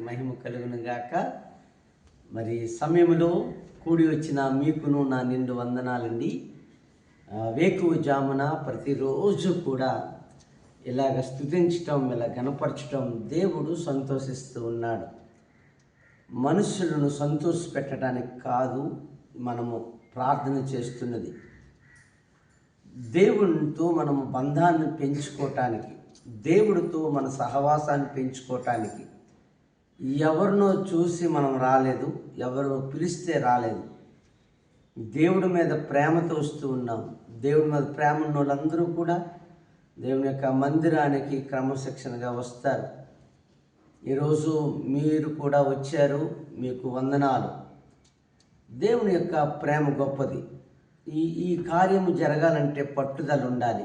మహిమ కలుగును గాక. మరి సమయంలో కూడి వచ్చిన మీకును నా నిండు వందనాలండి. వేకువ జామున ప్రతిరోజు కూడా ఇలాగ స్థుతించటం ఇలా గనపరచటం దేవుడు సంతోషిస్తూ ఉన్నాడు. మనుషులను సంతోషపెట్టడానికి కాదు మనము ప్రార్థన చేస్తున్నది. దేవునితో మనము బంధాన్ని పెంచుకోవటానికి దేవుడితో మన సహవాసాన్ని పెంచుకోవటానికి ఎవరినో చూసి మనం రాలేదు ఎవరు పిలిస్తే రాలేదు. దేవుడి మీద ప్రేమతో వస్తూ ఉన్నాం. దేవుడి మీద ప్రేమ ఉన్న వాళ్ళందరూ కూడా దేవుని యొక్క మందిరానికి క్రమశిక్షణగా వస్తారు. ఈరోజు మీరు కూడా వచ్చారు మీకు వందనాలు. దేవుని యొక్క ప్రేమ గొప్పది. ఈ ఈ కార్యము జరగాలంటే పట్టుదల ఉండాలి.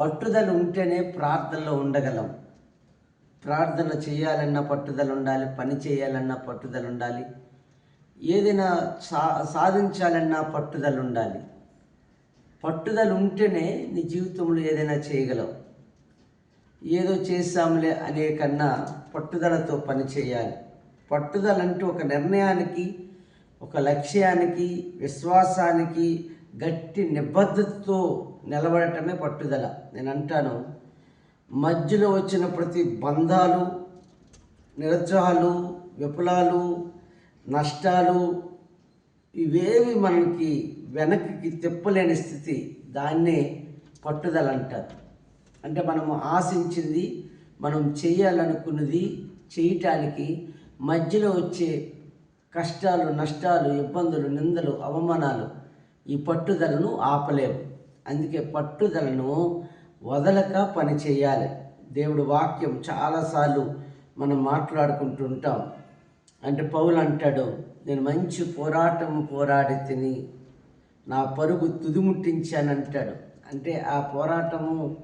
పట్టుదల ఉంటేనే ప్రార్థనలో ఉండగలం. ప్రార్థన చేయాలన్న పట్టుదల ఉండాలి పని చేయాలన్న పట్టుదల ఉండాలి. ఏదైనా సా సాధించాలన్న పట్టుదల ఉండాలి. పట్టుదల ఉంటేనే నీ జీవితంలో ఏదైనా చేయగలవు ఏదో చేసాంలే అనే కన్నా పట్టుదలతో పని చేయాలి. పట్టుదల అంటూ ఒక నిర్ణయానికి ఒక లక్ష్యానికి విశ్వాసానికి గట్టి నిబద్ధతతో నిలబడటమే పట్టుదల. నేను అంటాను మధ్యలో వచ్చిన ప్రతి బంధాలు నిరుత్సాహాలు విఫలాలు నష్టాలు ఇవేవి మనకి వెనక్కి తిప్పలేని స్థితి దాన్నే పట్టుదల అంటారు. అంటే మనము ఆశించింది మనం చేయాలనుకున్నది చేయటానికి మధ్యలో వచ్చే కష్టాలు నష్టాలు ఇబ్బందులు నిందలు అవమానాలు ఈ పట్టుదలను ఆపలేవు అందుకే పట్టుదలను వదలక పని చేయాలి. దేవుడు వాక్యం చాలాసార్లు మనం మాట్లాడుకుంటుంటాం. అంటే పౌలు అంటాడు నేను మంచి పోరాటము పోరాడి తిని నా పరుగు తుదిముట్టించానంటాడు అంటే ఆ పోరాటము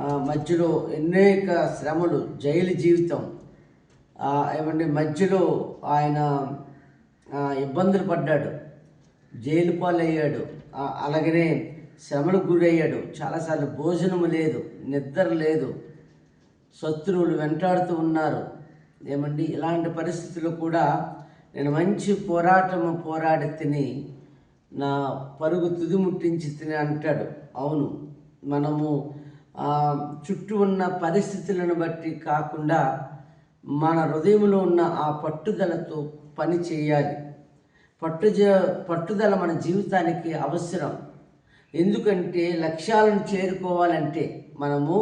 మధ్యలో అనేక శ్రమలు జైలు జీవితం ఏమండి ఏమంటే మధ్యలో ఆయన ఇబ్బందులు పడ్డాడు. జైలు పాలయ్యాడు. అలాగనే శ్రమలకు గురయ్యాడు. చాలాసార్లు భోజనము లేదు నిద్ర లేదు. శత్రువులు వెంటాడుతూ ఉన్నారు. ఏమండి? ఇలాంటి పరిస్థితుల్లో కూడా నేను మంచి పోరాటము పోరాడి తిని నా పరుగు తుదిముట్టించి తిని అంటాడు. అవును మనము చుట్టూ ఉన్న పరిస్థితులను బట్టి కాకుండా మన హృదయంలో ఉన్న ఆ పట్టుదలతో పని చేయాలి. పట్టుజ పట్టుదల మన జీవితానికి అవసరం. ఎందుకంటే లక్ష్యాలను చేరుకోవాలంటే మనము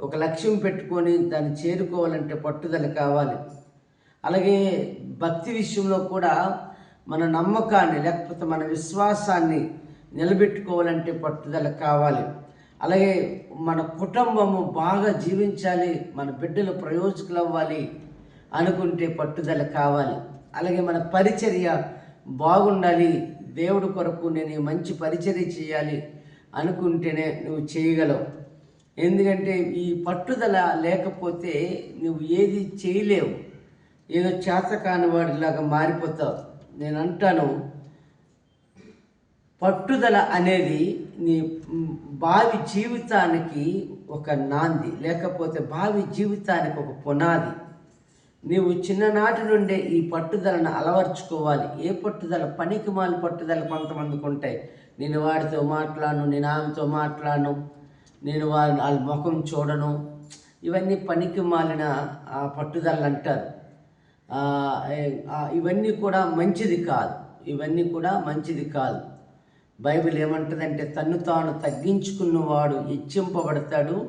ఒక లక్ష్యం పెట్టుకొని దాన్ని చేరుకోవాలంటే పట్టుదల కావాలి. అలాగే భక్తి విషయంలో కూడా మన నమ్మకాన్ని లేకపోతే మన విశ్వాసాన్ని నిలబెట్టుకోవాలంటే పట్టుదల కావాలి. అలాగే మన కుటుంబము బాగా జీవించాలి మన బిడ్డలు ప్రయోజకులు అవ్వాలి అనుకుంటే పట్టుదల కావాలి. అలాగే మన పరిచర్య బాగుండాలి దేవుడి కొరకు నేను మంచి పరిచర్య చేయాలి అనుకుంటేనే నువ్వు చేయగలవు. ఎందుకంటే ఈ పట్టుదల లేకపోతే నువ్వు ఏది చేయలేవు. ఏదో చేత కానివాడిలాగా మారిపోతావు. నేను అంటాను పట్టుదల అనేది నీ భావి జీవితానికి ఒక నాంది లేకపోతే భావి జీవితానికి ఒక పునాది. నీవు చిన్ననాటి నుండే ఈ పట్టుదలను అలవర్చుకోవాలి. ఏ పట్టుదల? పనికి మాలి పట్టుదల కొంతమందికి ఉంటాయి. నేను వాడితో మాట్లాడను నేను ఆమెతో మాట్లాడను నేను వారి వాళ్ళ ముఖం చూడను. ఇవన్నీ పనికి మాలిన ఆ, పట్టుదలలు అంటారు. ఇవన్నీ కూడా మంచిది కాదు. ఇవన్నీ కూడా మంచిది కాదు. బైబిల్ ఏమంటుందంటే తన్ను తాను తగ్గించుకున్నవాడు హెచ్చింపబడతాడు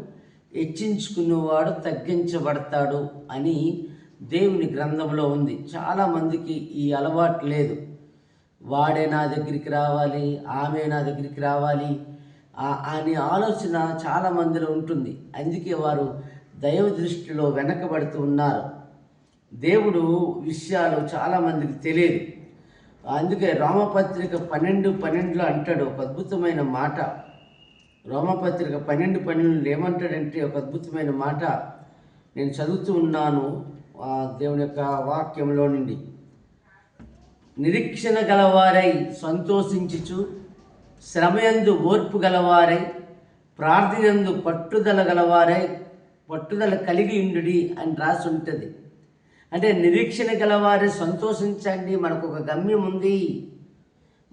హెచ్చించుకున్నవాడు తగ్గించబడతాడు అని దేవుని గ్రంథంలో ఉంది. చాలామందికి ఈ అలవాటు లేదు. వాడే నా దగ్గరికి రావాలి ఆమె నా దగ్గరికి రావాలి అనే ఆలోచన చాలా మందిలో ఉంటుంది. అందుకే వారు దైవ దృష్టిలో వెనకబడుతూ ఉన్నారు. దేవుడు విషయాలు చాలామందికి తెలియదు. అందుకే రోమపత్రిక పన్నెండు పన్నెండులో అంటాడు ఒక అద్భుతమైన మాట. రోమపత్రిక పన్నెండు పన్నెండులో ఏమంటాడంటే ఒక అద్భుతమైన మాట. నేను చదువుతూ ఉన్నాను దేవుని యొక్క వాక్యంలో నుండి. నిరీక్షణ గలవారై సంతోషించుచు శ్రమయందు ఓర్పు గలవారై ప్రార్థనందు పట్టుదల గలవారై పట్టుదల కలిగి ఉండుడి అని రాసి ఉంటుంది అంటే నిరీక్షణ గలవారే సంతోషించండి మనకు ఒక గమ్యం ఉంది.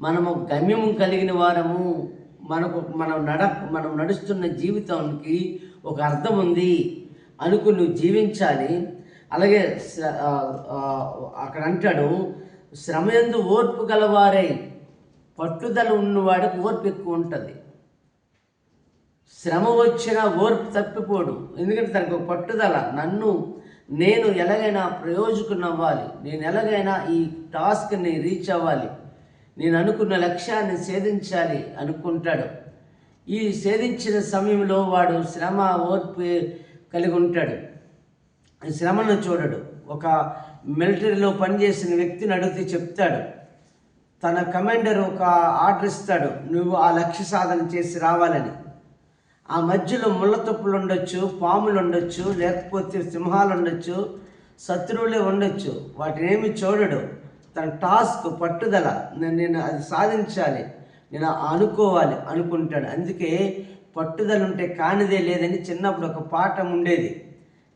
మనము గమ్యము కలిగిన వారము మనకు మనం నడ మనం నడుస్తున్న జీవితానికి ఒక అర్థం ఉంది. అనుకు నువ్వు జీవించాలి అలాగే అక్కడ అంటాడు శ్రమయందు ఓర్పు గలవారై పట్టుదల ఉన్నవాడికి ఓర్పు ఎక్కువ ఉంటుంది. శ్రమ వచ్చినా ఓర్పు తప్పిపోడు. ఎందుకంటే తనకు పట్టుదల నన్ను నేను ఎలాగైనా ప్రయోజకుని అవ్వాలి నేను ఎలాగైనా ఈ టాస్క్ని రీచ్ అవ్వాలి. నేను అనుకున్న లక్ష్యాన్ని ఛేదించాలి అనుకుంటాడు. ఈ ఛేదించిన సమయంలో వాడు శ్రమ ఓర్పు కలిగి ఉంటాడు. శ్రమను చూడడు. ఒక మిలిటరీలో పనిచేసిన వ్యక్తిని అడిగితే చెప్తాడు తన కమాండర్ ఒక ఆర్డర్ ఇస్తాడు నువ్వు ఆ లక్ష్య సాధన చేసి రావాలని. ఆ మధ్యలో ముళ్ళతుప్పులు ఉండొచ్చు పాములు ఉండొచ్చు లేకపోతే సింహాలు ఉండొచ్చు శత్రువులే ఉండొచ్చు. వాటిని ఏమి చూడడు. తన టాస్క్ పట్టుదల నేను అది సాధించాలి నేను అనుకోవాలి అనుకుంటాడు. అందుకే పట్టుదల ఉంటే కానిదే లేదని చిన్నప్పుడు ఒక పాఠం ఉండేది.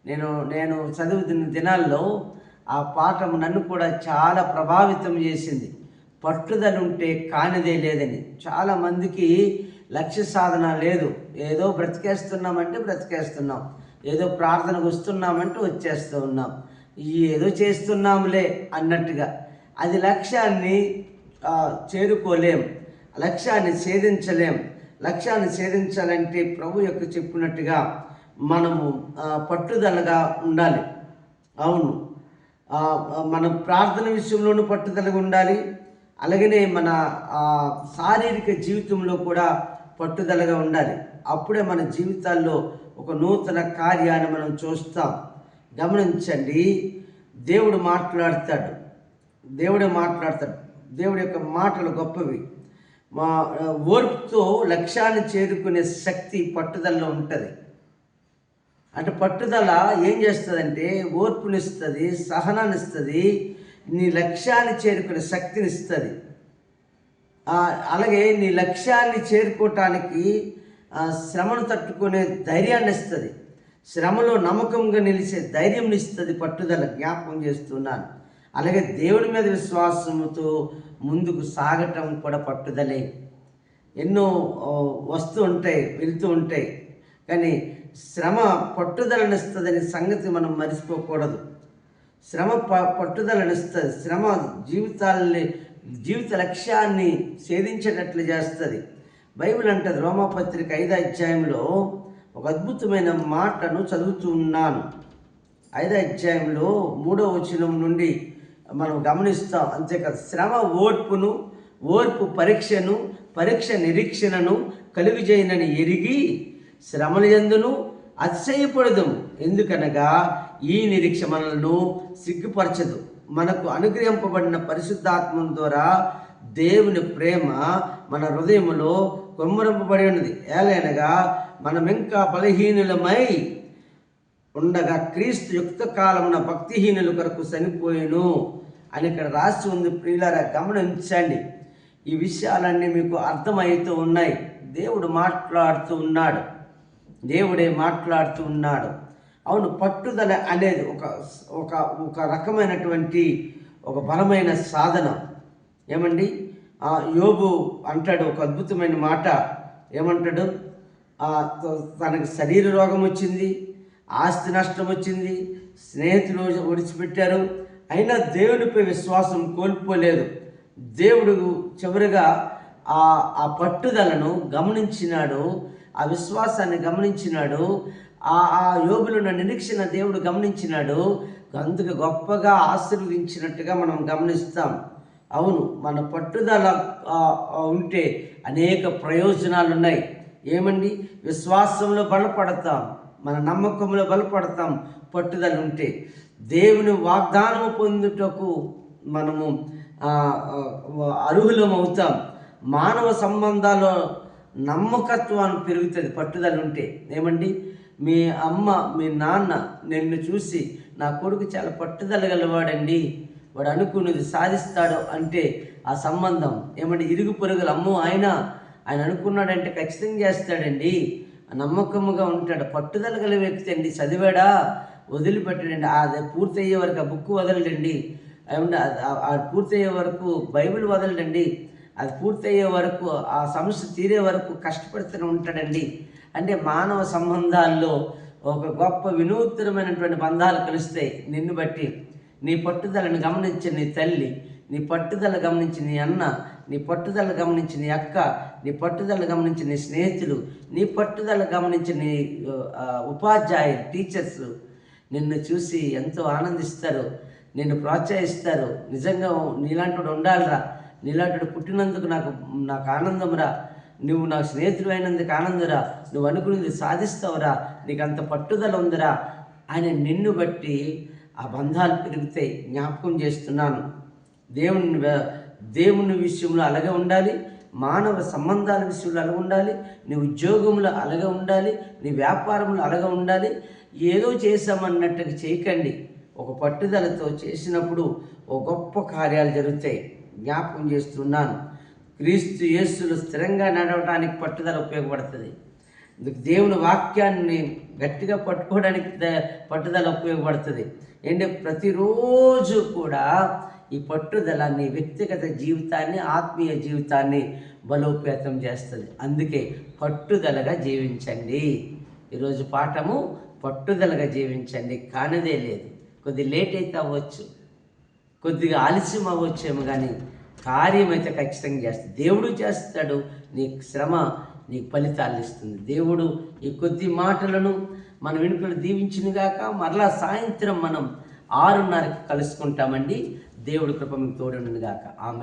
నేను నేను చదువుతున్న దినాల్లో ఆ పాఠం నన్ను కూడా చాలా ప్రభావితం చేసింది. పట్టుదల ఉంటే కానిదే లేదని. చాలామందికి లక్ష్య సాధన లేదు. ఏదో బ్రతికేస్తున్నామంటే బ్రతికేస్తున్నాం. ఏదో ప్రార్థనకు వస్తున్నామంటే వచ్చేస్తూ ఉన్నాం. ఏదో చేస్తున్నాములే అన్నట్టుగా. అది లక్ష్యాన్ని చేరుకోలేం. లక్ష్యాన్ని ఛేదించలేం. లక్ష్యాన్ని ఛేదించాలంటే ప్రభు యొక్క చెప్పినట్టుగా మనము పట్టుదలగా ఉండాలి. అవును. మన ప్రార్థన విషయంలోనూ పట్టుదలగా ఉండాలి. అలాగనే మన శారీరక జీవితంలో కూడా పట్టుదలగా ఉండాలి. అప్పుడే మన జీవితాల్లో ఒక నూతన కార్యాన్ని మనం చూస్తాం. గమనించండి. దేవుడు మాట్లాడతాడు. దేవుడే మాట్లాడతాడు. దేవుడి యొక్క మాటలు గొప్పవి. మా ఓర్పుతో లక్ష్యాన్ని చేరుకునే శక్తి పట్టుదలలో ఉంటుంది. అంటే పట్టుదల ఏం చేస్తుందంటే ఓర్పునిస్తుంది సహనాన్ని ఇస్తుంది నీ లక్ష్యాన్ని చేరుకునే శక్తిని ఇస్తుంది అలాగే నీ లక్ష్యాన్ని చేరుకోవటానికి శ్రమను తట్టుకునే ధైర్యాన్ని ఇస్తుంది శ్రమలో నమ్మకంగా నిలిచే ధైర్యం ఇస్తుంది పట్టుదల జ్ఞాపకం చేస్తున్నాను. అలాగే దేవుడి మీద విశ్వాసంతో ముందుకు సాగటం కూడా పట్టుదలే. ఎన్నో వస్తూ ఉంటాయి వెళ్తూ ఉంటాయి. కానీ శ్రమ పట్టుదలనిస్తుందనే సంగతి మనం మర్చిపోకూడదు. శ్రమ ప పట్టుదలనిస్తుంది శ్రమ జీవితాల్ని జీవిత లక్ష్యాన్ని ఛేదించేటట్లు చేస్తుంది. బైబిల్ అంటది రోమపత్రిక ఐదో అధ్యాయంలో ఒక అద్భుతమైన మాటను చదువుతూ ఉన్నాను. ఐదో అధ్యాయంలో మూడో వచనం నుండి మనం గమనిస్తాం అంతేకాదు శ్రమ ఓర్పును ఓర్పు పరీక్షను పరీక్ష నిరీక్షణను కలుగుజేయనని ఎరిగి శ్రమల ఎందును అతిశయపడదు ఎందుకనగా ఈ నిరీక్ష మనలను సిగ్గుపరచదు. మనకు అనుగ్రహింపబడిన పరిశుద్ధాత్మ ద్వారా దేవుని ప్రేమ మన హృదయములో కొమ్మరింపబడి ఉన్నది. ఏలైనగా మనం ఇంకా బలహీనులమై ఉండగా క్రీస్తు యుక్త కాలమున భక్తిహీనుల కొరకు చనిపోయాను అని ఇక్కడ రాసి ఉంది. ప్రియులారా గమనించండి. ఈ విషయాలన్నీ మీకు అర్థమవుతూ ఉన్నాయి. దేవుడు మాట్లాడుతూ ఉన్నాడు. దేవుడే మాట్లాడుతూ ఉన్నాడు. అవును పట్టుదల అనేది ఒక ఒక ఒక రకమైనటువంటి ఒక బలమైన సాధన. ఏమండి? ఆ యోబు అంటాడు ఒక అద్భుతమైన మాట. ఏమంటాడు? ఆ, తనకి శరీర రోగం వచ్చింది ఆస్తి నష్టం వచ్చింది స్నేహితులు ఒడిచిపెట్టారు అయినా దేవునిపై విశ్వాసం కోల్పోలేదు. దేవుడు చివరిగా ఆ ఆ పట్టుదలను గమనించినాడు. ఆ విశ్వాసాన్ని గమనించినాడు. ఆ ఆ యోగులను నిరీక్షణ దేవుడు గమనించినాడు. అందుకు గొప్పగా ఆశీర్వదించినట్టుగా మనం గమనిస్తాం. అవును మన పట్టుదల ఉంటే అనేక ప్రయోజనాలు ఉన్నాయి ఏమండి? విశ్వాసంలో బలపడతాం మన నమ్మకంలో బలపడతాం పట్టుదల ఉంటే. దేవుని వాగ్దానము పొందుటకు మనము అర్హులం అవుతాం మానవ సంబంధాలు నమ్మకత్వాన్ని పెరుగుతుంది పట్టుదల ఉంటే. ఏమండి? మీ అమ్మ మీ నాన్న నిన్ను చూసి నా కొడుకు చాలా పట్టుదల గలవాడండి. వాడు అనుకున్నది సాధిస్తాడు అంటే ఆ సంబంధం. ఏమంటే ఇరుగు పొరుగులు అమ్మో ఆయన ఆయన అనుకున్నాడంటే ఖచ్చితంగా చేస్తాడండి. నమ్మకముగా ఉంటాడు. పట్టుదల గల వ్యక్తి అండి. చదివాడా? వదిలిపెట్టడండి. అది పూర్తయ్యే వరకు ఆ బుక్ వదలడండి. ఏమంటే ఆ- పూర్తయ్యే వరకు బైబిల్ వదలడండి. అది పూర్తయ్యే వరకు ఆ సమస్య తీరే వరకు కష్టపడుతూనే ఉంటాడండి. అంటే మానవ సంబంధాల్లో ఒక గొప్ప వినూత్నమైనటువంటి బంధాలు కలుస్తాయి నిన్ను బట్టి నీ పట్టుదలను గమనించిన నీ తల్లి నీ పట్టుదల గమనించిన నీ అన్న నీ పట్టుదల గమనించిన నీ అక్క నీ పట్టుదల గమనించిన నీ స్నేహితులు నీ పట్టుదల గమనించిన నీ ఉపాధ్యాయులు టీచర్స్ నిన్ను చూసి ఎంతో ఆనందిస్తారు నిన్ను ప్రోత్సహిస్తారు. నిజంగా నీలాంటి వాడు ఉండాలిరా. నీలాంటి పుట్టినందుకు నాకు నాకు ఆనందంరా నువ్వు నా స్నేహితుడు అయినందుకు ఆనందరా. నువ్వు అనుకున్నది సాధిస్తావురా. నీకు అంత పట్టుదల ఉందిరా. అని నిన్ను బట్టి ఆ బంధాలు పెరుగుతాయి జ్ఞాపకం చేస్తున్నాను. దేవుని దేవుని విషయంలో అలాగే ఉండాలి. మానవ సంబంధాల విషయంలో అలాగే ఉండాలి. నీ ఉద్యోగంలో అలాగే ఉండాలి. నీ వ్యాపారంలో అలాగే ఉండాలి. ఏదో చేసామన్నట్టుగా చేయకండి. ఒక పట్టుదలతో చేసినప్పుడు ఒక గొప్ప కార్యాలు జరుగుతాయి. జ్ఞాపకం చేస్తున్నాను. క్రీస్తు యేసులు స్థిరంగా నడవడానికి పట్టుదల ఉపయోగపడుతుంది. దేవుని వాక్యాన్ని గట్టిగా పట్టుకోవడానికి ద- పట్టుదల ఉపయోగపడుతుంది. ఏంటంటే ప్రతిరోజు కూడా ఈ పట్టుదల నీ వ్యక్తిగత జీవితాన్ని ఆత్మీయ జీవితాన్ని బలోపేతం చేస్తుంది. అందుకే పట్టుదలగా జీవించండి. ఈరోజు పాఠము పట్టుదలగా జీవించండి. కానిదే లేదు. కొద్ది లేట్ అయితే అవ్వచ్చు. కొద్దిగా ఆలస్యం అవ్వచ్చేమో కానీ కార్యం అయితే ఖచ్చితంగా చేస్తాడు. దేవుడు చేస్తాడు. నీ శ్రమ నీకు ఫలితాలు ఇస్తుంది. దేవుడు ఈ కొద్ది మాటలను మన వెనుకలు దీవించినగాక మరలా సాయంత్రం మనం ఆరున్నరకి కలుసుకుంటామండి. దేవుడి కృప మీకు తోడుండుగాక ఆమె